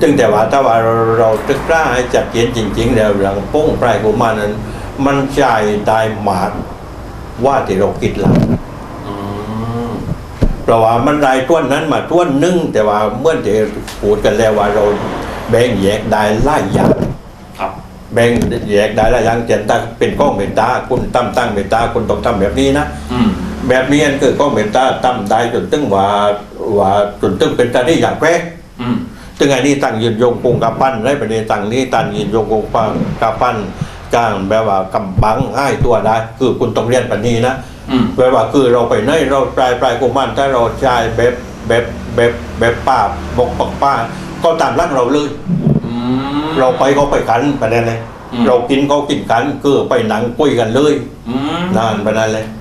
ซึ่งแต่ว่าถ้าว่าเราเราตึกกล้าให้จัดเจนจริง ๆ แล้วเรื่องโป้งปลายกุมารนั้น มันใจายได้หมากว่าที่เราคิดหลังอืมเพราะว่ามันได้ต้วนนั้นมาต้วนหนึงแต่ว่าเมื่อที่พูดกันแล้วว่าเราแบ่งแยกได้หลายอย่างครับ แบ่งแยกได้หลายอย่างเช่นถ้าเป็นก้องเมตตาคุณตั้มตั้งเมตตาคุณต้องทำแบบนี้นะอืมแบบนี้นั่นคือก้องเมตตาตั้มได้จนตึงว่าว่าจนตึงเป็นตาได้อย่างแกล้อื มตึงอันนี้ตั้งยืนยงกงกับปั้นได้ประเด็นตั้งนี้ตั้งยืนยงกงปังกับปั้นจ้างแบบว่ากำบังให้ตัวได้ คือคุณต้องเรียนปันนี้นะอืมแปลว่าคือเราไปไหนเราปลายปลายกุมารถ้าเราใช้แบบแบบแบบแบบป้าบกปักป้า ก็ตามรักเราเลยอืมเราไปก็ไปกันประเด็นเลยอืมเรากินก็กินกันคือไปหนังคุยกันเลยอืมนานประเด็นเลยอืม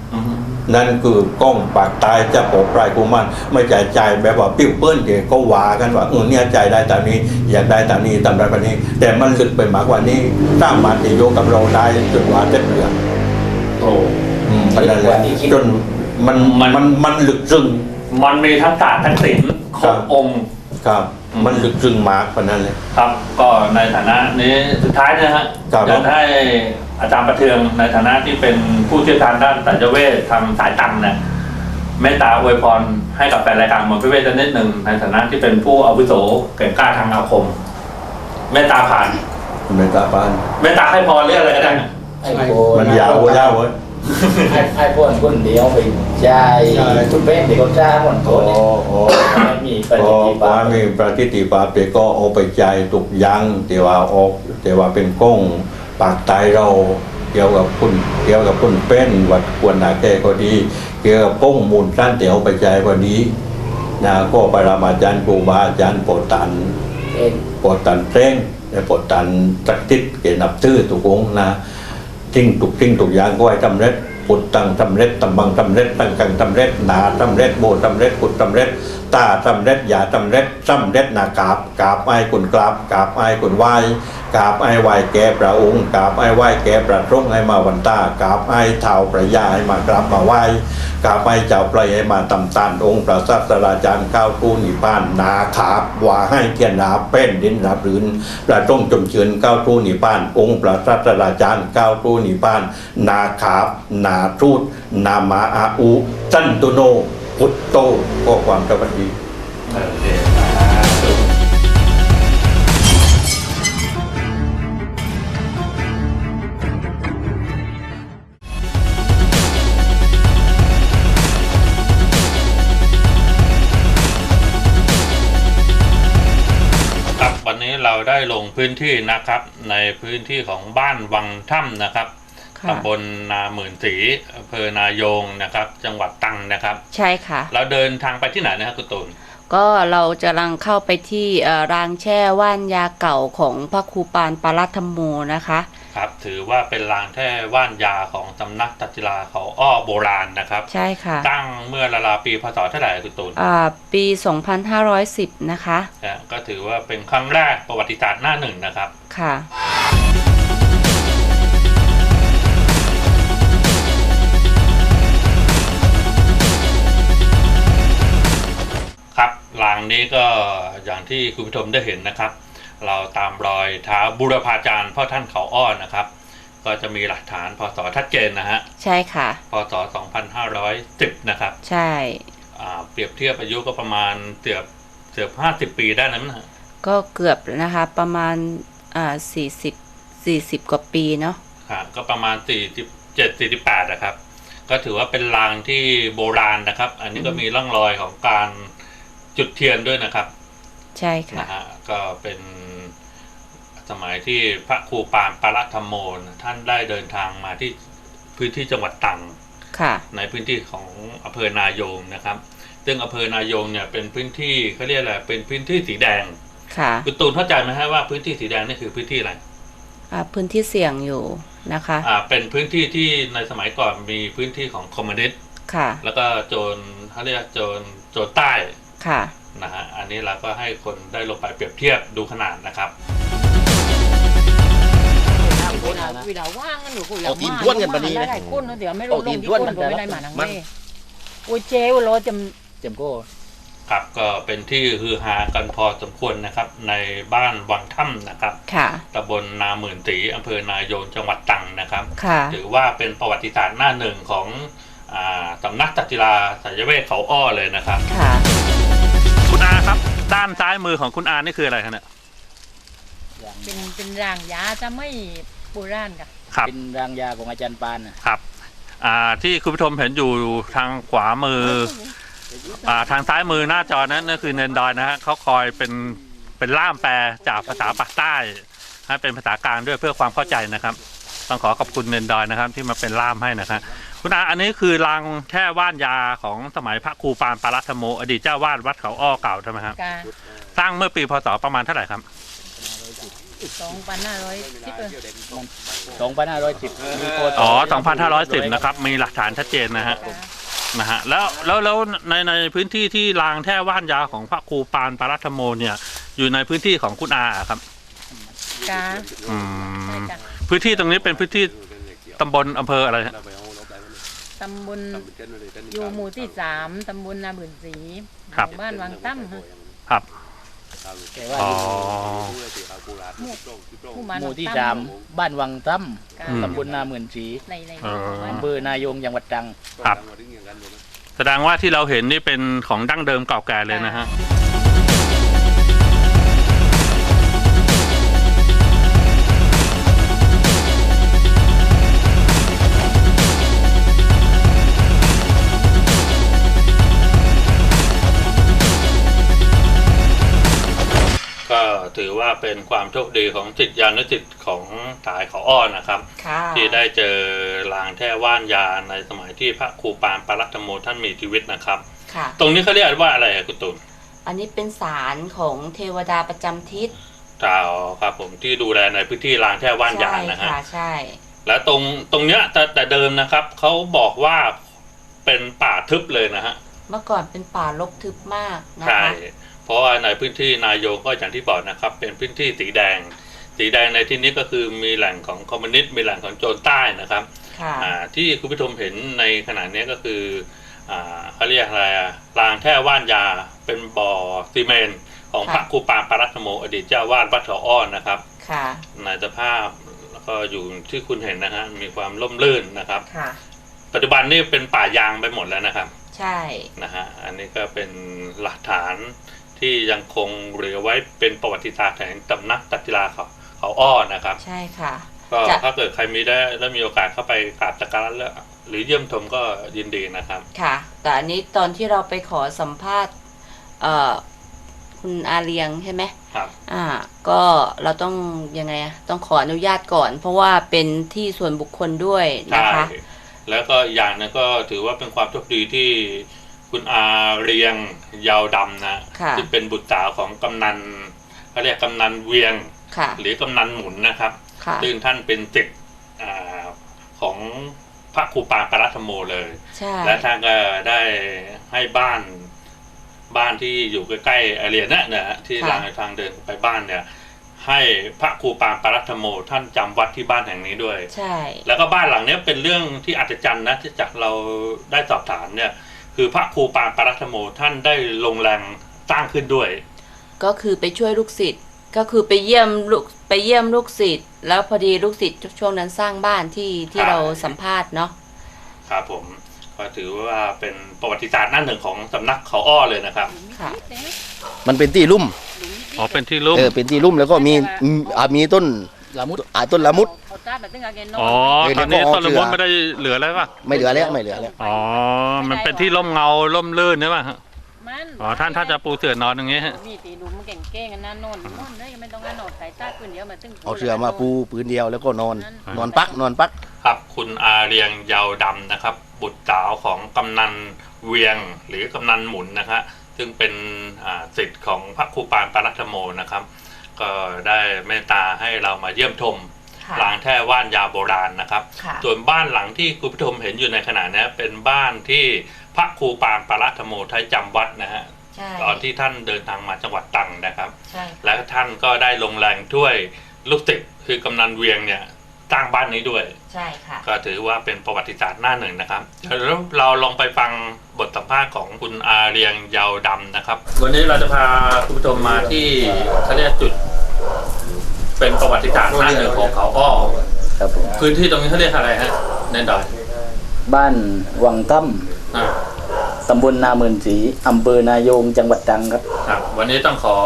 นั่นคือกล้องปากตายจะโปกปลายกุมารไม่จ่ายใจายแบบว่าปิ้วเปิ้ลเดี๋ยวก็ว่ากันว่าเออเนี่ยจ่ายได้ตามนี้อยากได้ตามนี้ตามได้แบบนี้ แต่มันลึกไปมากกว่านี้สร้างมาติโยกับเราได้จนว่าเจ็ดเดือนโอ้อืมประเด็นเลยจนมันมันมันมันลึกซึ้งมันมีทั้งศาสตร์ทั้งศิลป์คครัรบบองค์ครับอื มมันลึกซึ้งมากกว่านั้นเลย ครับก็ในฐานะนี้สุดท้ายนะฮะครับ อยากให้อาจารย์ประเทืองในฐานะที่เป็นผู้เชี่ยวชาญด้านสัญญเวชทำสายตังเนี่ยเมตตาอวยพรให้กับแฟนรายการหมอพิเวศสักนิดหนึ่งในฐานะที่เป็นผู้อาวุโสเก่งกล้าทางอาคม เมตตาผ่าน เมตตาปานเมตตาให้พรเรื่องอะไรก็ได้ไอ้โบมันยาวโว้ยยาวเว้ย ไอ้ไอ้พวกคนเดียวไปใจคุณเป็นเด็กก็จ้าหมดโตโอ้เนี่ยโอ้ไม่มีปพฏิอทินพอมีประทิติปาเปก็เอาไปใจายตุกอยังแต่ว่าออกแต่ว่าเป็นกล้องปากตายเราเกี่ยวกับคุณเกี่ยวกับคุณเป็นวัดควรนาแก้ก็ดี เกี่ยวกับก้องมูลสั้นแต่เอาไปใจายก็ดีนะก็ปรามาจารย์ครูบาอาจารย์โปรดตัน เองโปรดตันเพลงและโปรดตันสักทิศเกนับชื่อตุกองค์นะ ทิ้งตุกทิ้งตุกอย่างก็ให้ทำเร็จปุดตังทำเร็จตำบังทำเร็จตั้งกังทำเร็จหนาทำเร็จโบทำเร็จกุดทำเร็จตาทำเร็จอย่าทำเร็จซ้ำเร็จนากราบกราบไอ้กุนกราบกราบไอ้กุนไหวกราบไอ้ไหวแก่พระองค์กราบไอ้ไหวแก่พระทรงให้มาวันตากราบไอ้เท้าพระยาให้มากราบมาไหวกราบไอ้เจ้าปล่อยให้มาตำตานองค์พระสัสราจารย์ก้าวตู้นิพานนาขาบว่าให้เทียนนาเป็นดินรับรืนพระต้องจมเชิญก้าวตู้นิพาน องค์พระสัสราจารย์ก้าวตู้นิพพาน นาขาบนาทูตนามาอาอุจันตุโน พุทโตก็ความสวัสดีโอเคครับวันนี้เราได้ลงพื้นที่นะครับในพื้นที่ของบ้านวังถ้ำนะครับ ตำบลนาหมื่นศรีอำเภอนายงนะครับ จังหวัดตรังนะครับ ใช่ค่ะ เราเดินทางไปที่ไหนนะครับคุณตูนก็เราจะลังเข้าไปที่เอ่อรางแช่ว่านยาเก่าของพระครูปานปารัตธรรมโมนะคะ ครับ ถือว่าเป็นลางแท่ว่านยาของสำนักตัจิลาเขาอ้อโบราณนะครับ ใช่ค่ะ ตั้งเมื่อราวๆปีพศเท่าไหร่คุณตูนอ่าปี 2510 นะคะนะก็ถือว่าเป็นครั้งแรกประวัติศาสตร์หน้าหนึ่งนะครับ ค่ะ รับรางนี้ก็อย่างที่คุณผู้ชมได้เห็นนะครับ เราตามรอยเท้าบุรพาจารย์พ่อท่านเขาอ้อนนะครับ ก็จะมีหลักฐานพศชัดเจนนะฮะใช่ค่ะพศ 2510 นะครับ ใช่อ่าเปรียบเทียบอายุก็ประมาณเกือบเกือบ 50 ปีได้นะมั้งฮะก็เกือบนะคะประมาณอ่า40 40กว่าปีเนาะอ่าก็ประมาณ 47 48นะครับ ก็ถือว่าเป็นรางที่โบราณนะครับ อันนี้ก็มีร่องรอยของการ จุดเทียนด้วยนะครับใช่ค่ะนะฮะก็เป็นสมัยที่พระครูปานปารัตธรรมโมนท่านได้เดินทางมาที่พื้นที่จังหวัดตรังค่ะ ในพื้นที่ของอำเภอนายงนะครับ ซึ่งอำเภอนายงเนี่ยเป็นพื้นที่เขาเรียกอะไรเป็นพื้นที่สีแดงค่ะคุณตูนเข้าใจไหมฮะว่าพื้นที่สีแดงนี่คือพื้นที่อะไรอ่าพื้นที่เสี่ยงอยู่นะคะอ่าเป็นพื้นที่ที่ในสมัยก่อนมีพื้นที่ของคอมมิวนิสต์ค่ะ แล้วก็โจรเขาเรียกโจรโจรใต้ ค่ะนะฮะอันนี้เราก็ให้คนได้ลงไปเปรียบเทียบดูขนาดนะครับ เวลาว่างกันหนูคุยเอาทีมท้วนกันปะนี่ได้นะหลายคนนะเดี๋ยวไม่ลงเอาลทีงมที่ท้วนคนกันผมไม่ได้หมานังมันเล่โอ้ยเจ้วรอจเจมโก้ ครับก็เป็นที่ฮือฮากันพอสมควรนะครับในบ้านวังถ้ำนะครับค่ะตำบลนาหมื่นตีอำเภอนายงจังหวัดตรังนะครับ ค่ะ ถือว่าเป็นประวัติศาสตร์หน้าหนึ่งของอาสำนักตักจิลาสายเวทเขาอ้อเลยนะครับ ค่ะ ซ้ายมือของคุณอานี่คืออะไรครับเนี่ยเป็นเป็นร่างยาจะไม่โบราณค่ะครับเป็นรางยาของอาจารย์ปานน่ะครับ อ่าที่คุณผู้ชมเห็นอยู่ทางขวามือ อ่าทางซ้ายมือหน้าจอนั้นนั่นคือเนนดอยนะฮะเขาคอยเป็นเป็นล่ามแปลจากภาษาปากใต้ให้เป็นภาษากลางด้วยเพื่อความเข้าใจนะครับ ต้องขอขอบคุณเนนดอยนะครับ ที่มาเป็นล่ามให้นะครับคุณอาอันนี้คือรางแค่ว่านยาของสมัยพระครูปานปารัตโม อดีตเจ้าวาดวัดเขาอ้อเก่าใช่ไหมครับกา สร้างเมื่อปีพศประมาณเท่าไหร่ครับ สองพันห้าร้อยสิบเออ2510มีโคอ๋อ 2510 นะครับ มีหลักฐานชัดเจนนะฮะกานะฮะ แล้ว แล้ว แล้ว ใน ในพื้นที่ที่รางแท่ว่านยาของพระครูปานปารัตโมเนี่ย อยู่ในพื้นที่ของคุณอาอะครับ กาอืใช่ม จ้ะพื้นที่ตรงนี้เป็นพื้นที่ตำบลอำเภออะไรฮะตำบลอยู่หมู่ที่สามตำบลนาบืนศรีครับหมู่บ้านวังตั้มค่ะครับ แต่ว่าอ๋อหมู่บ้านหมู่ที่วังสาตั้มบ้านวังตั้กาอืมำตำบลนาหมื่นศรีในในอ๋อหมู่บ้านอำเภอนายงจังหวัดตรังครับแสดงว่าที่เราเห็นนี่เป็นของดั้งเดิมเก่าแก่เลยนะฮะก็ ถือว่าเป็นความโชคดีของจิตยานุจิตของสายเขาอ้อนนะครับค่ะที่ได้เจอลางแท่ว่านยาในสมัยที่พระครูปานปารัตโมท่านมีชีวิตนะครับค่ะตรงนี้เขาเรียกว่าอะไรอะคุณตุลอันนี้เป็นศาลของเทวดาประจำทิศกล่าวครับผมที่ดูแลในพื้นที่ลางแท่ว่านยาใช่นะฮะค่ะใช่ และตรงตรงเนี้ยแต่แต่เดิมนะครับเขาบอกว่าเป็นป่าทึบเลยนะฮะเมื่อก่อนเป็นป่ารกทึบมากนะใช่คะ เพราะว่าในพื้นที่นายงก็อย่างที่บอกนะครับ เป็นพื้นที่สีแดง สีแดงในที่นี้ก็คือมีแหล่งของคอมมิวนิสต์มีแหล่งของโจรใต้นะครับค่ะอ่าที่คุณผู้ชมเห็นในขณะนี้ก็คืออ่าเขาเรียกอะไรอะรางแท่ว่านยาเป็นบ่อซีเมนต์ของพระค่ะครูปานปารัตโมอดีตเจ้าวาดวัดเขาอ้อนนะครับค่ะในสภาพแล้วก็อยู่ที่คุณเห็นนะฮะมีความร่มรื่นนะครับค่ะปัจจุบันนี่เป็นป่ายางไปหมดแล้วนะครับ ใช่นะฮะอันนี้ก็เป็นหลักฐาน ที่ยังคงเหลือไว้เป็นประวัติศาสตร์แห่งตำนักตักกีฬาเขาเขาอ้อนะครับ ใช่ค่ะก็จะ ถ้าเกิดใครมีได้แล้วมีโอกาสเข้าไปกราบสักการะแล้วหรือเยี่ยมชมก็ยินดีนะครับ ค่ะ แต่อันนี้ตอนที่เราไปขอสัมภาษณ์เอ่อคุณอาเลียงใช่ไหมครับ อ่า ก็เราต้องยังไงอะต้องขออนุญาตก่อน เพราะว่าเป็นที่ส่วนบุคคลด้วยนะใช่คะ แล้วก็อีกอย่างหนึงก็ถือว่าเป็นความโชคดีที่ คุณอาเรียงยาวดำนะค่ะที่เป็นบุตรสาวของกำนันเขาเรียกกำนันเวียงค่ะหรือกำนันหมุนนะครับค่ะซึ่งท่านเป็นศิษย์อ่าของพระครูปานปารัตโมเลยใช่และท่านก็ได้ให้บ้านบ้านที่อยู่ใกล้ๆอาเรียนนะนะฮะที่ทางทางเดินไปบ้านเนี่ยให้พระครูปานปารัตโม ท่านจำวัดที่บ้านแห่งนี้ด้วย ใช่ แล้วก็บ้านหลังเนี้ยเป็นเรื่องที่อัศจรรย์นะที่จากเราได้สอบถามเนี่ย คือพระครูปานปารัตโมท่านได้ลงแรงสร้างขึ้นด้วย ก็คือไปช่วยลูกศิษย์ก็คือไปเยี่ยมลูกไปเยี่ยมลูกศิษย์แล้วพอดีลูกศิษย์ช่วงนั้นสร้างบ้านที่ที่ใช่เราสัมภาษณ์เนาะครับผมก็ถือว่าเป็นประวัติศาสตร์หน้าหนึ่งของสำนักเขาอ้อเลยนะครับค่ะมันเป็นที่ลุ่มอ๋อเป็นที่ลุ่มเออเป็นที่ลุ่มแล้วก็มีอืมอ่ามีต้น ละมุดอ่าต้นละมุด เขาจ้าแบบตึ้งอาเกนโนอ๋อเออตอนนี้เดี๋ยวก็ต้นละมุนเอาเสือ ไม่ได้เหลือแล้วป่ะ ไม่เหลือแล้วไม่เหลือแล้วอ๋อ มันเป็นที่ร่มเงาร่มลื่นใช่ป่ะฮะมันอ๋อ ท่านท่านจะปูเสื่อนอนอย่างเงี้ยฮะมีตีหลุมเก่งๆกันนั่นโน่นโน่นได้ยังไม่ต้องการโนดสายตาปืนเดียวมาตึ้ง เอาเสือมาปูปืนเดียวแล้วก็นอน นอนปักนอนปัก ครับคุณอาเรียงเยาวดำนะครับ บุตรสาวของกำนันเวียงหรือกำนันหมุนนะฮะซึ่งเป็นอ่าสิทธิ์ของพระครูปานปารัตโมนะครับ ก็ได้เมตตาให้เรามาเยี่ยมชมค่ะลางแท่ว่านยาโบราณนะครับค่ะส่วนบ้านหลังที่คุณผู้ชมเห็นอยู่ในขณะนี้เป็นบ้านที่พระครูปานปารัตโมท่านจำวัดนะฮะใช่ตอนที่ท่านเดินทางมาจังหวัดตรังนะครับใช่และท่านก็ได้ลงแรงช่วยลูกศิษย์คือกำนันเวียงเนี่ย สร้างบ้านนี้ด้วย ใช่ค่ะ ก็ถือว่าเป็นประวัติศาสตร์หน้าหนึ่งนะครับเดี๋ยวเราลองไปฟังบทสัมภาษณ์ของคุณอาเรียงเยาวดำนะครับ วันนี้เราจะพาคุณผู้ชมมาที่เขาเรียกจุด เป็นประวัติศาสตร์หน้าหนึ่งของเขาอ้อครับผมพื้นที่ตรงนี้เขาเรียกอะไรฮะในดอยบ้านวังตั้มอ่า ตำบลนาเมืนศรีอำเภอนายงจังหวัดตรังครับ ครับวันนี้ต้องขอ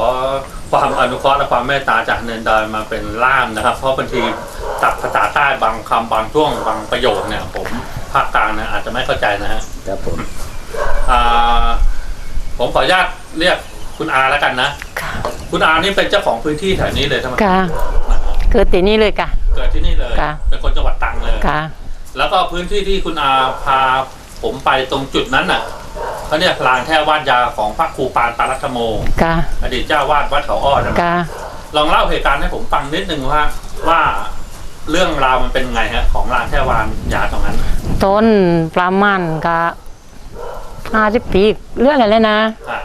ความอนุเคราะห์และความเมตตาจากเนนดอยมาเป็นล่ามนะครับ เพราะบางทีตับภาษาใต้บางคำบางช่วงบางประโยคเนี่ยผมภาคกลางเนี่ยอาจจะไม่เข้าใจนะฮะครับผมอ่าผมขออนุญาตเรียกคุณอาแล้วกันนะ ค่ะคุณอานี่เป็นเจ้าของพื้นที่แถวนี้เลยใช่ไหมค่ะอ่าเกิดที่นี่เลยค่ะ เกิดที่นี่เลย ค่ะ เป็นคนจังหวัดตรังเลย ค่ะ แล้วก็พื้นที่ที่คุณอาพาผมไปตรงจุดนั้นน่ะ เขาเรียกลานแท่วาดยาของพระครูปานปารัตโมค่ะอดีตเจ้าวาดวัดเขาอ้อนะค่ะลองเล่าเหตุการณ์ให้ผมฟังนิดนึงว่าว่าเรื่องราวมันเป็นไงฮะ ของลานแท่วานยาตรงนั้น ต้นประมาณก็ห้าสิบปีเรื่องอะไรนะ อะ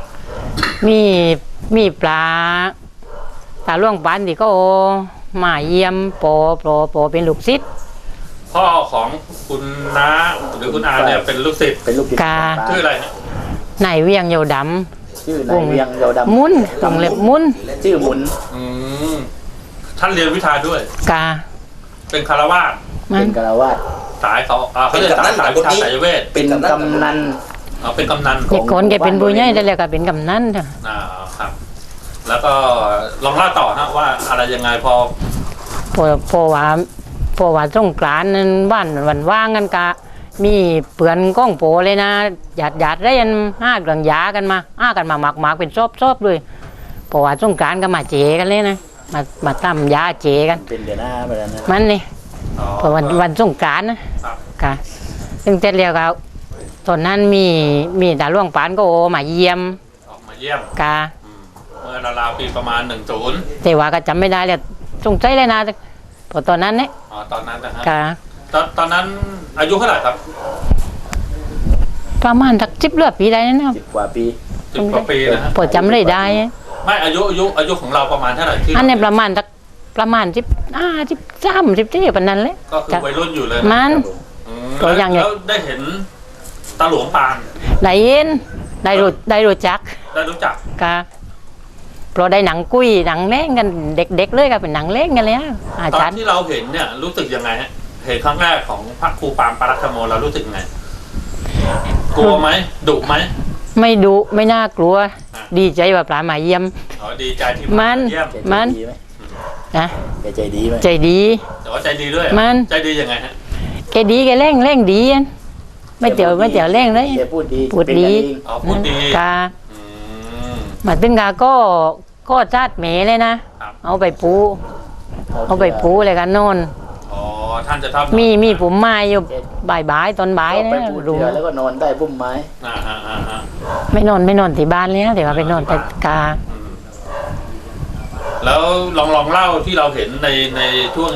มีมีปลาตาล่วงปันที่ก็มาเยี่ยมโปโปโปเป็นลูกศิษย์ พ่อของคุณน้าหรือคุณอาเนี่ยเป็นลูกศิษย์เป็นลูกศิษย์กาของชื่อตาอะไรฮะนายเวียงโยดชื่อนายเวียงเยาวดำำมุนวงเล็บมุนชื่อหมุนอืมท่านเรียนวิชาด้วย กาเป็นคารวาสมัเป็นนกราวาสสายเขาอ่าเขาเรียกสายสายวิชาสายเวทเป็นกำนันอ๋อเป็นกำนันนี่คนแกเป็นบุญใหญ่ได้เลยก็เป็นกำนันเถอะอ่าครับ แล้วก็ลองเล่าต่อฮะว่าอะไรยังไงพอพอพอว่า พอว่าสงกรานต์นั้นบ้านวันว่างกันกะ มีเปือนก้องโปเลยนะหยาดหยาดได้ยันห้าเรื่องยากันมาห้ากันมาหมักหมักเป็นซอบซอบเลยเพราะว่าสงกรานต์ก็มาเจกันเลยนะมามาตั้มยาเจกัน เป็นเดือนหน้าไปแล้วนะมันนี่อ๋อพอวันวันสงกรานต์นะครับค่ะซึ่งเสร็จแล้วก็ตอนนั้นมีมีตาล่วงปานก็โอมาเยี่ยมออกมาเยี่ยมกะอืมเมื่อราวๆปีประมาณหนึ่งศูนย์แต่ว่าก็จำไม่ได้เลยสงสัยเลยนะ เพอตอนนั้นเนี่ยอ๋อตอนนั้นนะฮะกะตอนตอนนั้นอายุเท่าไหร่ครับประมาณสักสิบเลือปีได้นะครับสิบกว่าปีสิบกว่าปีนะฮะพอจำได้ได้ ไม่อายุอายุอายุของเราประมาณเท่าไหร่ที่อันนี้ประมาณสักประมาณสิบอ่าสิบสามสิบสี่ปานนั้นแหละก็คือวัยรุ่นอยู่เลยมันอืมตัวอย่างไงแล้วได้เห็นตาหลวงปานได้เห็นได้รู้ได้รู้จัก ได้รู้จักกะ เพราะได้หนังกุ้ยหนังเล่นกันเด็ก ๆ เลยก็เป็นหนังเล่นกันเลยอะอาตอจานรย์ที่เราเห็นเนี่ยรู้สึกยังไงฮะเห็นครั้งแรกของพระครูปานปารัตโมเรารู้สึกยังไงกลัวไหมดุไหมไม่ดุไม่น่ากลัวอะดีใจว่าปลามาเยี่ยม อ๋อดีใจที่มันเยี่ยมแกมันใจดีไหมนะแกใจดีไหมใจดี แต่ว่าใจดีด้วยมัน ใจดียังไงฮะแกดีแกเร่งเร่งดีอะไม่เตียวไม่เตียวเร่งเลย แกพูดดีพูดเป็นดีกันเองอ๋อพูดดีกาอืมมาถึงกาก็ ก็จัดเมเลยนะ ครับ เอาไปปู เอาไปปูเลยกันนอน อ๋อ ท่านจะทำมีมีผมไม้อยู่บ่ายบ่ายๆตอนบ่ายก็นะไปพูดรู้เดียวแล้วก็นอนใต้พุ่มไม้ อ่าอ่าอ่าอ่าไม่นอนไม่นอนที่บ้านเลยนะแต่ว่าไปนอนแต่กา อืมแล้วลองลองเล่าที่เราเห็นในในช่วง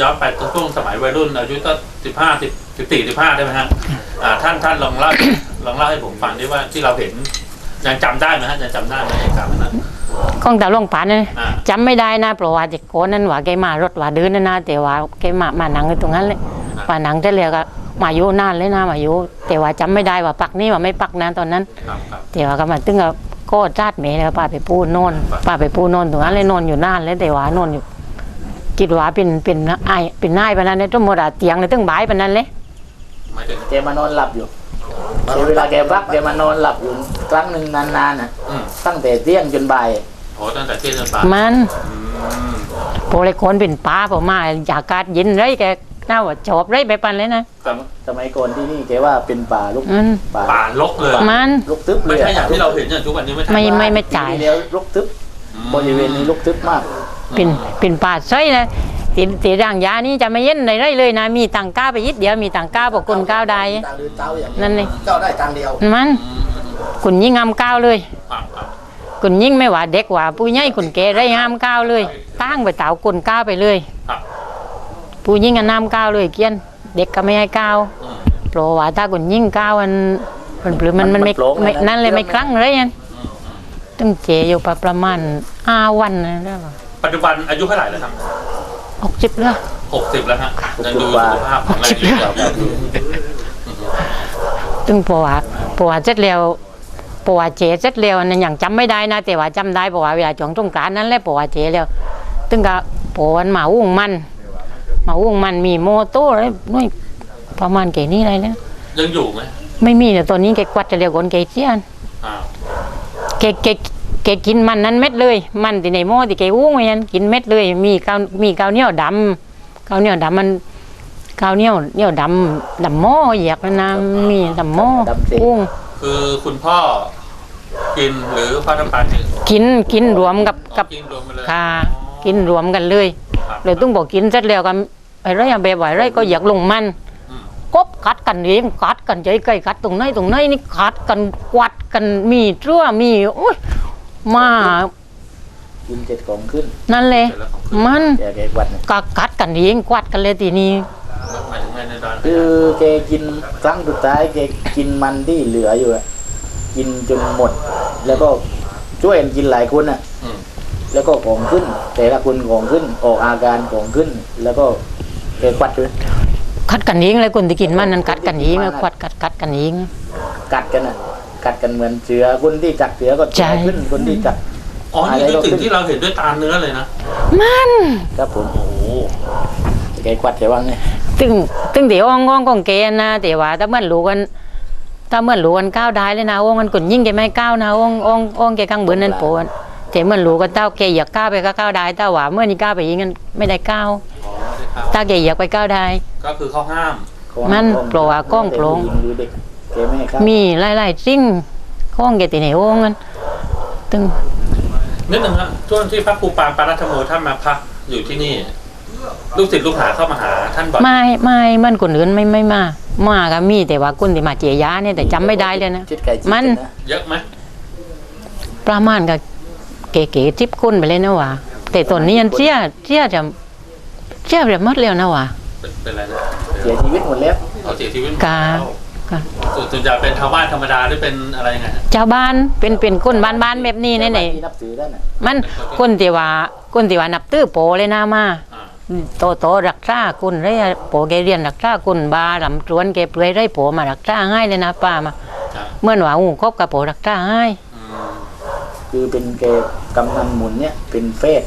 ย้อนไปช่วงสมัยวัยรุ่นอายุก็สิบห้าสิบสิบสี่สิบห้าได้ไหมฮะอ่า ท่านท่านลองเล่า ลองเล่าให้ผมฟังดิว่าที่เราเห็นยังจำได้ไหมฮะยังจำได้ไหมเหตุการณ์นั้น ของตาหลวงปานนะอ่า จำไม่ได้นะเพราะว่าเด็กโกนนั้นว่าแกมารถว่าเดินนะนะแต่ว่าแกมามาหนังอยู่ตรงนั้นเลยมาหนังจะเรียกก็มาอยู่นานเลยนะมาอยู่แต่ว่าจำไม่ได้ว่าปักนี่ว่าไม่ปักนะตอนนั้น ครับครับ แต่ว่าก็มาตึงก็ก็จัดเมแล้วป้าไปปูนอนป้าไปปูนอนตรงนั้นเลยนอนอยู่นานเลยแต่ว่านอนอยู่คิดว่าเป็นเป็นไอายเป็นนายปานนั้นเลยทั้งหมดอะเตียงเลยตั้งบ่ายปานนั้นเลยหมายถึงแกมานอนหลับอยู่แก เวลาแกพักแกมานอนหลับอยู่ครั้งหนึ่งนานๆน่ะอืมตั้งแต่เที่ยงจนบ่ายโอ้ตั้งแต่เที่ยงจนบ่ายมันอืมโปรเลยคนเป็นป้าผมมาอากาศเย็นเลยแกน่าว่าชอบเลยไปปันเลยนะครับสมัยก่อนที่นี่แกว่าเป็นป่าลูกอืม ป่าป่าลกเลยมันลูกทึบเลไม่ยใช่อย่างที่เราเห็นอย่างทุกวันนี้ไม่ใช่ ไม่ ไม่ไม่จ่ายทีเดียวลูกทึบอืมบริเวณนี้ลูกทึบมาก เป็นเป็นป่าใช่นะ ตีตีร่างยานี่จะไม่เย็นอะไรเลยนะ มีตังก้าไปยิดเดียวมีตังก้าบอกคนก้าวได้ตาลือเต้าอย่างนั่นนี่เจ้าได้ทางเดียวมันอืมคุณยิ่งงามก้าวเลยครับครับคุณยิ่งไม่ว่าเด็กว่าผู้ใหญ่คุณแกได้ห้ามก้าวเลย ตั้งไปเต่าคนก้าวไปเลยครับผู้ยิ่งก็น้ำก้าวเลยเกี้ยน เด็กก็ไม่ให้ก้าวอืมเพราะว่าถ้าคุณยิ่งก้าวมันมันหรือมันมันไม่ไม่นั่นเลยไม่ครั้งเลยยันตั้งเจอยู่ประประมาณห้าวันนะได้ป่ะปัจจุบันอายุเท่าไหร่แล้วครับ หกสิบแล้วหกสิบแล้วฮะยังดูสุขภาพแข็งแรงอยู่ครับตึงเพราะว่าเพราะว่าเสร็จแล้วเพราะว่าเจเสร็จแล้วนั่นยังจำไม่ได้นะแต่ว่าจำได้เพราะว่าเวลาช่วงสงกรานต์นั้นแหละเพราะว่าเจแล้วตึงก็เพราะวันมาอุ้งมันมาอุ้งมันมีโมโต้อะไรน้อยประมาณแก่นี้อะไรแล้วยังอยู่ไหมไม่มีแต่ตอนนี้แกกวัดจะเรียกคนแกเสียนอ้าวแกแกแกกินมันนั้นเม็ดเลย มันที่ในหม้อที่แกอุ้งไว้นั้นกินเม็ดเลย มีข้าวมีข้าวเหนียวดำข้าวเหนียวดำมันข้าวเหนียวเหนียวดำดำหม้อเหยียกนั่นนะมีดำหม้ออุ้ง คือคุณพ่อกินหรือพ่อทำปานกินกินกินรวมกับอ๋อกับกินรวมกันเลยค่ะอ๋อกินรวมกันเลยครับเลยต้องบอกกินเสร็จแล้วกันไอ้ไรอะแบบว่าไอ้ไรก็อยากลงมันอืมกบกัดกันเองกัดกันใจใกล้กัดตรงไหนตรงไหนนี่กัดกันกวัดกันมีเชื่อมีโอ้ย มา กินเจ็ดของขึ้นนั่นเลยเสร็จแล้วของมันแกแกกวัดเนี่ยก็กัดกันเองกวัดกันเลยทีนี้หมายถึงไงในดอนคือแกกินครั้งสุดท้ายแกกินมันที่เหลืออยู่อะกินจนหมด แล้วก็ช่วยกันกินหลายคนอะ อืม แล้วก็ของขึ้น แต่ละคนของขึ้นออกอาการของขึ้น แล้วก็แกกวัดเลยกัดกันเองเลยคนที่กินมันนั้นกัดกันเองอะกวัดกัดกัดกันเอง กัดกันอะ กัดกันเหมือนเสือคนที่จักเสือก็ใช่ขึ้นคนที่จัก อ๋อนี่อะไรคือก็สิ่งขึ้นที่เราเห็นด้วยตาเนื้อเลยนะ มัน ครับผมโอ้โหแกกวัดแกว่างไงตึงตึงเดี๋ยวอ่องอ่องของแกนะแต่ว่าถ้าเมื่อนรู้กันถ้าเมื่อนรู้กันก้าวได้เลยนะอ่องมันกดยิ่งแกไม่ก้าวนะอ่องอ่องอ่องแกข้างบนนั่นโปนแต่เมื่อนรู้กันเต้าแกอยากก้าวไปก็ก้าวได้แต่ว่าเมื่อนี้ก้าวไปยิงกันไม่ได้ก้าวอ๋อไม่ได้ครับถ้าแกอยากไปก้าวได้ ก็คือเขาห้าม มันโปรอะกล้องโปร่งแต่ผู้หญิดูเด็ก แกไม่ให้เข้ามีหลายๆสิ่งข้องแกตีไหนอ่องกันตึงนิดหนึ่งนะช่วงที่พระครูปานปารัตโมท่านมาพักอยู่ที่นี่ ลูกศิษย์ลูกหาเข้ามาหาท่านบ่อยไม่ไม่มันคนอื่นไม่ไม่มามาก็มีแต่ว่าคนที่มาเจียยาเนี่ยแต่จำไม่ได้เลยนะชิดไก่ชิดมันกันะเยอะไหมประมาณกับเก๋ๆทิปคุณไปเลยนะวะแต่ตอนนี้ยันเชี่ยเชี่ยจะเชี่ยแบบหมดแล้วนะวะเป็นเป็นอะไรนะเสียชีวิตหมดแล้วเอาเสียชีวิตกาแล้ว กาส่วนส่วนใหญ่เป็นชาวบ้านธรรมดาหรือเป็นอะไรยังไงฮะชาวบ้านเป็นเป็นคนบ้านๆแบบนี้แน่ที่นับถือท่านน่ะๆมันคนที่ว่าคนที่ว่านับตื้อโปเลยนะมาอ่าโตโตรักษาคุณไรโปแกเรียนรักษาคุณบาลำจวนแกเปลือยไรโปมารักษาให้เลยนะป้ามาครับเมื่อว่าอูครบกับโปรักษาให้อืมคือเป็นแกกำนันหมุนเนี่ยเป็นเฟส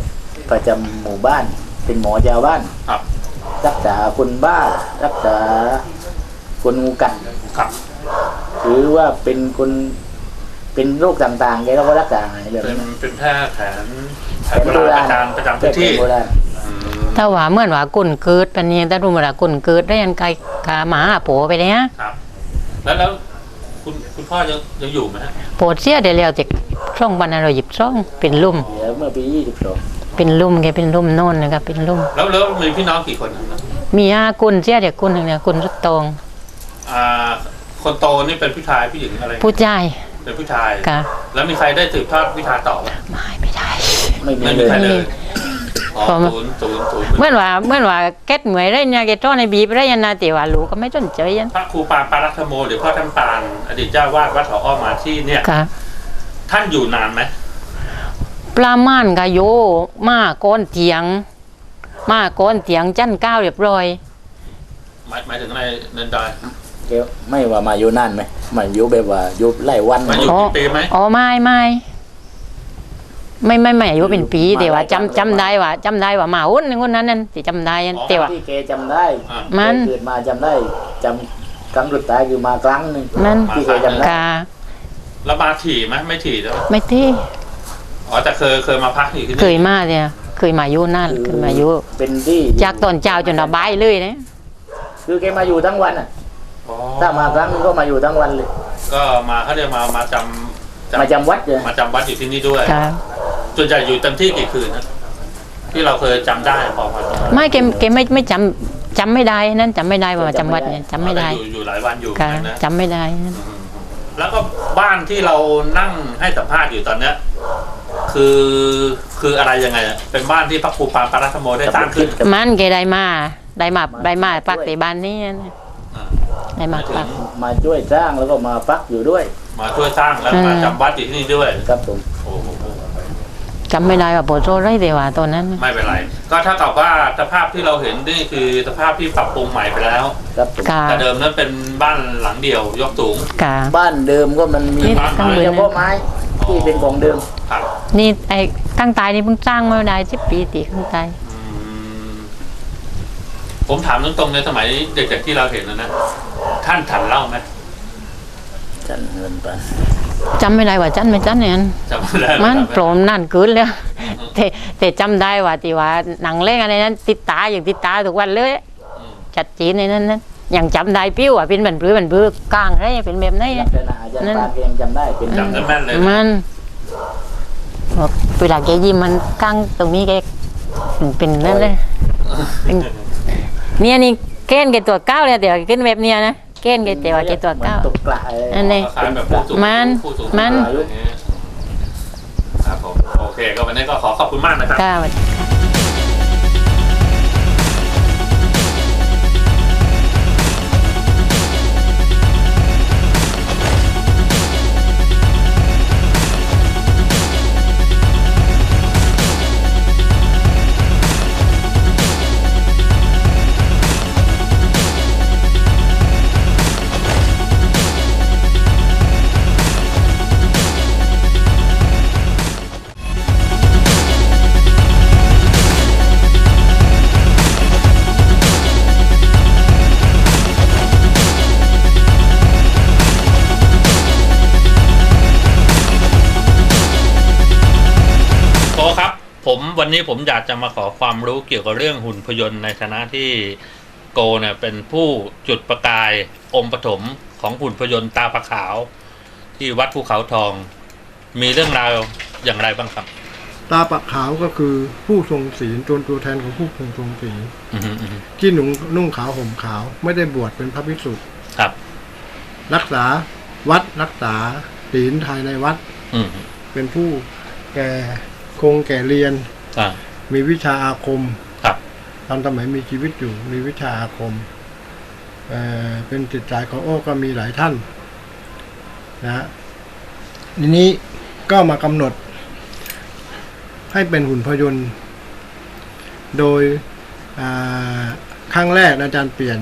ประจำหมู่บ้าน เป็นหมอชาวบ้าน ครับรักษาคนบ้า รักษา คนงูกัดครับ หรือว่าเป็นคนเป็นโรคต่างๆแกก็รักษาหายแบบเป็นนี้เป็นแพทย์แผนแผนโบราณประจำประจำพื้นที่ แพทย์แผนโบราณอืมถ้าว่าเมื่อว่ากุนเกิดปันนี้ถ้ารู้ว่ากุนเกิดได้ยันไกลขาหมาโปไปเลยฮะครับ แล้วแล้วคุณคุณพ่อยังยังอยู่ไหมฮะโปเสียได้แล้วจากช่องบรรณเราหยิบช่องเป็นลุ่มเสียเมื่อปี22เป็นลุ่มแกเป็นลุ่มโน่นนะครับเป็นลุ่ม แล้วแล้วมีพี่น้องกี่คนครับมีอากุนเสียเด็กกุนหนึ่งเนี่ยกุนรุดตอง อ่าคนโตนี่เป็นผู้ชายผู้หญิงอะไรผู้ชายเป็นผู้ชายกะแล้วมีใครได้สืบทอดวิชาต่อไหมไม่ไม่ได้ไม่มีไม่เลมียใครเลยอ๋อพอมาศูนย์ศูนย์ศูนย์เมื่อว่าเมื่อว่าแก๊สเหมยได้เนี่ยแกจ้อนในบีบได้ยันนาแต่ว่าลูกก็ไม่สนใจยันพระครูปานปารัตโมหรือพ่อท่านปานอดีตเจ้าวาดวัดเขาอ้อมมาที่เนี่ยกะท่านอยู่นานไหมประมาณกะโยมาก้อนเตียง มาก้อนเตียงจันก้าวเรียบร้อย หมายหมายถึงอะไรเนินดอย แกไม่ว่ามาอยู่นานไหมมาอยู่แบบว่าอยู่ไล่วันมาอยู่กี่ปีไหมอ๋อไม่ไม่ไม่ไม่ไม่อายุเป็นปีแต่ว่าจำจำได้ว่าจำได้ว่าหมาอ้นคนนั้นนั่นที่จำได้ยันแต่ว่า ที่แกจำได้อ่ามัน แกเกิดมาจำได้จำครั้งสุดท้ายคือมาครั้งหนึ่งมัน ที่แกจำได้ กาแล้วมาถี่ไหมไม่ถี่ใช่ไหมไม่ที่อ๋อแต่เคยเคยมาพักอยู่ที่เคนี่ยมาเนี่ยเคยมาอยู่นั่นเคยมาอยู่เป็นที่จากตอนเจ้าจนระบายเลยนะคือแกมาอยู่ทั้งวันอะอ๋อ ถ้ามาครั้งนึงก็มาอยู่ทั้งวันเลย ก็มาเขาเรียกมามาจำมาจำวัดเลยมาจำวัดอยู่ที่นี่ด้วยค่ะส่วนใหญ่อยู่เต็มที่กี่คืนนะที่เราเคยจำได้พอพอจำไม่แกแกไม่ไม่จำจำไม่ได้นั่นจำไม่ได้ว่ามาจำวัดเนี่ยจำไม่ได้อยู่อยู่หลายวันอยู่ค่ะเหมือนกันนะจำไม่ได้นั่นอืมแล้วก็บ้านที่เรานั่งให้สัมภาษณ์อยู่ตอนเนี้ยคือคืออะไรยังไงอะเป็นบ้านที่พระครูปานปารัตโมได้สร้างขึ้นมันแกได้มาได้มาได้มาปักในบ้านนี้นะ อ่าได้มาปักมาช่วยสร้างแล้วก็มาพักอยู่ด้วย มาช่วยสร้างแล้วอืมมาจำวัดอยู่ที่นี่ด้วยครับผมโอ้โหจำไม่ได้ว่าโปรโซไรแต่ว่าตอนนั้น ไม่เป็นไร ก็เท่ากับว่าสภาพที่เราเห็นนี่คือสภาพที่ปรับปรุงใหม่ไปแล้วครับผมกาแต่เดิมนั้นเป็นบ้านหลังเดียวยกสูงกาบ้านเดิมก็มันมีนี่ข้างบนเฉพาะไม้ที่เป็นของเดิมครับนี่ไอ้ข้างใตายนี่เพิ่งสร้างมาได้สิบปีตีข้างใตายอืม ผมถามตรงๆในสมัยเด็กๆที่เราเห็นนะนะท่านฉันเหล่าไหมจันเงินไปจำไม่ได้ว่าจันไม่จันเนี่ยจำไม่ได้มันจำไโปรมนั่นเกินแล้วแต่แต่จำได้ว่าที่ว่าหนังเล่นอะไรนั้น ติดตาอย่างติดตาทุกวันเลยอืมจัดจีนในนั้นนั้นยังจำได้ปิ้วอะเป็นบันปรือบันปรือกลางไรเป็นแบบไหนลักษณะอาจารย์ปานแกยังจำได้เป็นจำได้แม่นเลยนะมันบอกเวลาแกยิ้มมันกลางตรงนี้แกเป็นนั่นเลย เป็นเนี่ยนี่เก้นแกตัวเก้าเลยแต่ว่าเก้นแบบเนี้ยนะเก้นแกแต่ว่าแกตัวเก้าหมือนตกกละอะไรอันนี้ คล้ายๆแบบผู้สูงมันผู้สูงมัน อายุอะไรอย่างเงี้ยครับผมโอเคก็วันนี้ก็ขอขอบคุณมากนะครับ เก้า วันนี้ผมอยากจะมาขอความรู้เกี่ยวกับเรื่องหุ่นพยนต์ในฐานะที่โกเนี่ยเป็นผู้จุดประกายองค์ปฐมของหุ่นพยนต์ตาปะขาว ที่วัดภูเขาทอง มีเรื่องราวอย่างไรบ้างครับ ตาปะขาวก็คือผู้ทรงศีลตัวตัวแทนของผู้ทรงทรงศีลอือฮึอือฮึที่หนุ่งนุ่งขาวห่มขาว ไม่ได้บวชเป็นพระภิกษุครับ รักษาวัดรักษาศีลภายในวัด อืมเป็นผู้แก่คงแก่เรียน อ่ามีวิชาอาคมครับตอนสมัยมีชีวิตอยู่มีวิชาอาคมเอ่อเป็นจิตใจของโอ้ก็มีหลายท่าน นะฮะทีนี้ก็มากำหนด ให้เป็นหุ่นพยนต์ โดยอ่าครั้งแรกอาจารย์เปลี่ยน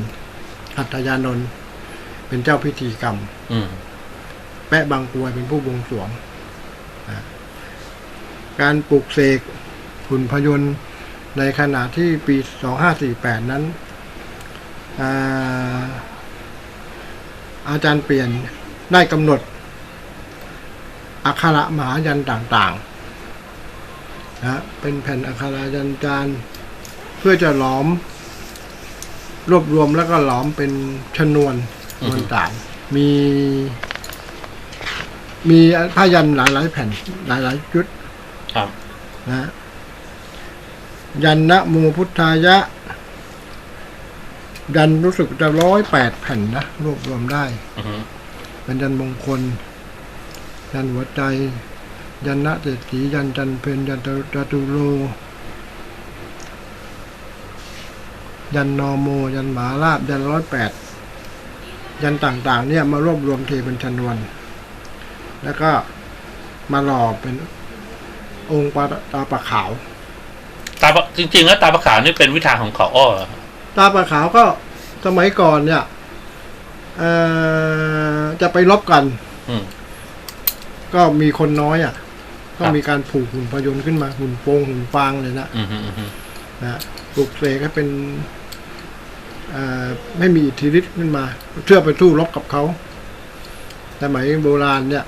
หัตถยานนท์เป็นเจ้าพิธีกรรม อืมแปะบางกรวยเป็นผู้บวงสรวงนะการปลูกเสก หุ่นพยนต์ในขณะที่ปี 2548 นั้นอาอาจารย์เปลี่ยนได้กำหนด อักขระมหายันต่างๆนะเป็นแผ่นอักขระยันจานเพื่อจะหลอม รวบรวมแล้วก็หลอมเป็นชนวนนวลต่างมีมีผ้ายันหลายๆแผ่นหลายๆชุด ครับ นะ ยันนะโมพุทธายะ ยันรู้สึกจะร้อยแปดแผ่นนะรวบรวมได้อือฮึเป็นยันมงคล ยันหัวใจ ยันนะเศรษฐียันจันเพนยันจตุโลยันนอโม ยันหมาลาบ ยันร้อยแปดยันต่างๆ เนี่ยมารวบรวมเทเป็นชนวน แล้วก็มาหล่อเป็นองค์ปลาตาปลาขาว ตาปะจริง ๆ แล้วตาปะขาวนี่เป็นวิชาของเขาอ้อเหรอตาปลาขาวก็สมัยก่อนเนี่ยเอ่อจะไปรบกัน อืม ก็มีคนน้อยอะ ก็ครับมีการผูกหุ่นพยนต์ขึ้นมาหุ่นโปงหุ่นฟางเลยนะอืมอืมอืมนะปลูกเสกให้เป็นเอ่อไม่มีอิทธิฤทธิ์ขึ้นมา เพื่อไปสู้รบกับเขาสมัยโบราณเนี่ย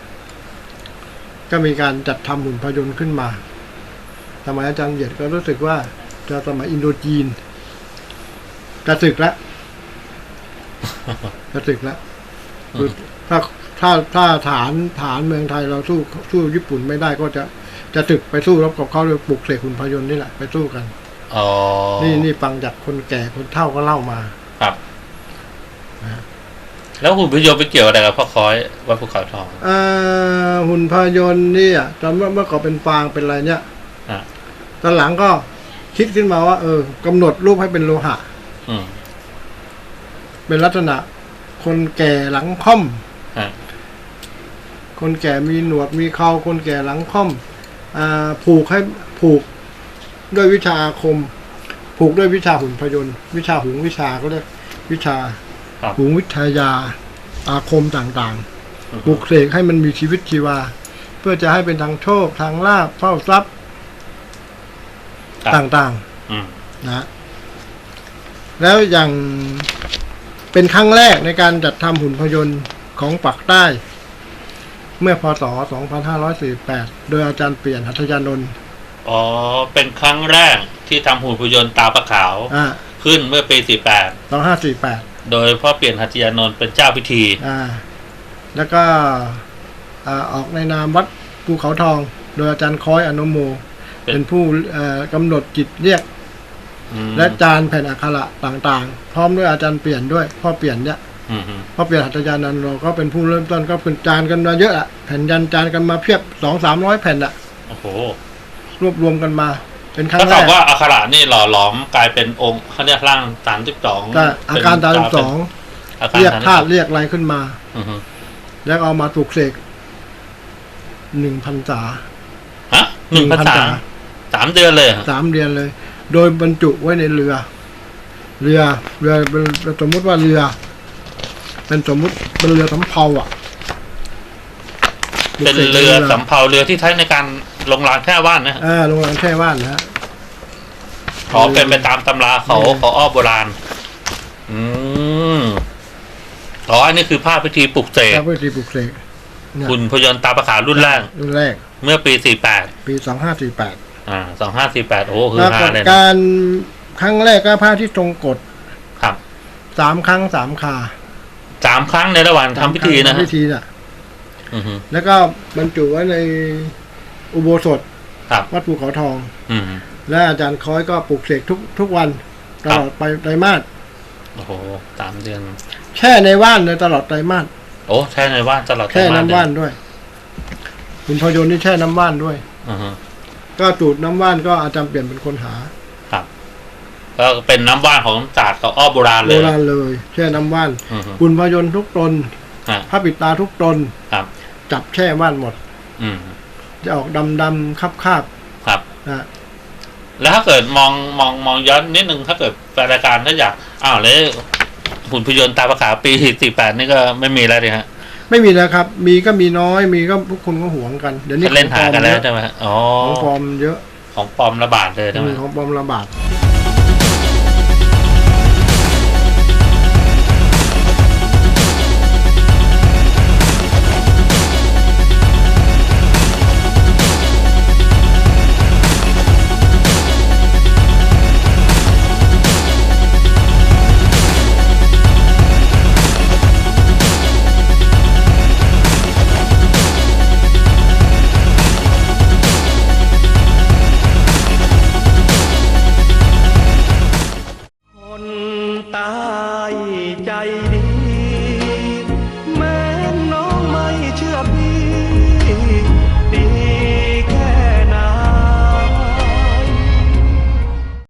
ก็มีการจัดทำหุ่นพยนต์ขึ้นมา สมัยอาจารย์เหยียดก็รู้สึกว่าจะสมัยอินโดจีนจะศึกแล้วจะศึกแล้วคือถ้าถ้าถ้าฐานฐานเมืองไทยเราสู้สู้ญี่ปุ่นไม่ได้ก็จะจะศึกไปสู้รบกับเขาโดยปลุกเสกหุ่นพยนต์นี่แหละไปสู้กันอ๋อนี่นี่ฟังจากคนแก่คนเฒ่าก็เล่ามา ครับนะแล้วหุ่นพยนต์ไปเกี่ยวอะไรกับพ่อคอยวัดภูเขาทองเอ่อหุ่นพยนต์เนี่ยตอนเมื่อเมื่อก่อนเป็นฟางเป็นอะไรเนี่ย อะตอนหลังก็คิดขึ้นมาว่า เออกำหนดรูปให้เป็นโลหะ อืมเป็นลักษณะ คนแก่หลังค่อมฮะคนแก่มีหนวดมีเขาคนแก่หลังค่อมอ่าผูกให้ผูกด้วยวิชาอาคม ผูกด้วยวิชาหุ่นพยนต์วิชาหุงวิชาก็เรียกวิชาครับหุงวิทยาอาคมต่างๆปลูกเสกให้มันมีชีวิตชีวา เพื่อจะให้เป็นทางโชคทางลาภเฝ้าทรัพย์ ครับต่างอืม ๆนะแล้วอย่างเป็นครั้งแรกในการจัดทำหุ่นพยนต์ของปักใต้ เมื่อพศ 2548 โดยอาจารย์เปลี่ยนหัตถยานนท์อ๋อ เป็นครั้งแรกที่ทำหุ่นพยนต์ตาประขาว อ่าขึ้นเมื่อปี 2548 48 โดยพ่อเปลี่ยนหัตถยานนท์เป็นเจ้าพิธี อ่า แล้วก็อ่าออกในนามวัดภูเขาทอง โดยอาจารย์ค้อยอนุโม เป็นเป็นผู้เอ่อกำหนดจิตเรียกอืมและจานแผ่นอักขระต่างๆ พร้อมด้วยอาจารย์เปลี่ยนด้วยพ่อเปลี่ยนเนี่ยอืมอืมพ่อเปลี่ยนหัตถยานันท์เราก็เป็นผู้เริ่มต้นก็เป็นจานกันมาเยอะอะแผ่นยันจานกันมาเพียบสองสามร้อยแผ่นอะโอ้โหรวบรวมกันมา เป็นครั้ถ้างแรกับกว่าอักขระนี่หล่อหลอมกลายเป็นองค์เขาเรียกร่างสามสิบสองก็อาการตาสองอาการเรียก32ธาตุเรียกอะไรขึ้นมาอือฮึแล้วเอามาปลูกเสกหนึ่งพันษาฮะหนึ่งพันสาม สามเดือนเลยเหรอสามเดือนเลย โดยบรรจุไว้ในเรือ เรือเรือเป็นเป็นสมมุติว่าเรือ เป็นสมมุติเป็นเรือสำเภาอะ เป็นเรือสำเภาเรือที่ใช้ในการลงรางแค่ว่านนะฮะอ่าโรงแรมแช่ว่านนะฮะอ๋อเป็นไปตามตำราเขาเออเขาอ้อโบราณ อืมอ๋ออันนี้คือภาพพิธีปลุกเสกแล้ววิธีปลูกเสกเนี่ยหุ่นพยนต์ตาประขาวรุ่นแรกรุ่นแรก เมื่อปีสี่แปด ปีสองห้าสี่แปด อ่าสองห้าสี่แปดโอ้คืปอรากฮาฏเลยนะการณ์ครั้งแรกก็พระที่ทรงกฎครับสามครั้งสามคาสามครั้งในระหว่างทำพิธีนะทำฮะพิธีน่ะ อือฮึ แล้วก็บรรจุไว้ในอุโบสถครับ วัดภูเขาทอง อืมและอาจารย์ค้อยก็ปลูกเสกทุกทุกวันตลอดไปไตรมาสโอ้โหสามเดือน แช่ในว่านเลยตลอดไตรมาสโอ้แช่ในว่านตลอดแช่น้ำไตรมว่านสเลยด้วย คุณพยนต์นี่แช่น้ำว่านด้วย อือฮึ ก็จูดน้ำว่านก็อาจารย์เปลี่ยนเป็นคนหาก็เป็นน้ำว่านของศาสตร์เขาอ้อโบราณโบเลยราณเลยแช่น้ำว่านอือฮึคุณพยนต์ทุกตนฮะพระปิดตาทุกตน ครับ จับแช่ว่านหมด อืม จะออกดำดำคับคาบครับ ๆนะแล้วถ้าเกิดมองมองมองย้อนนิดนึงถ้าเกิดแฟนรายการถ้าอยากอ้าวแล้วหุ่นพยนต์ตาประขาวปีสี่แปดนี่ก็ไม่มีแล้วดิฮะ ไม่มีแล้วครับ มีก็มีน้อยมีก็พวกคุณก็หวงกัน เดี๋ยวนี้เขาเล่นหากันแล้วใช่ไหมฮะอ๋อของปลอมเยอะของปลอมระบาดเลยใช่ไหมของปลอมระบาด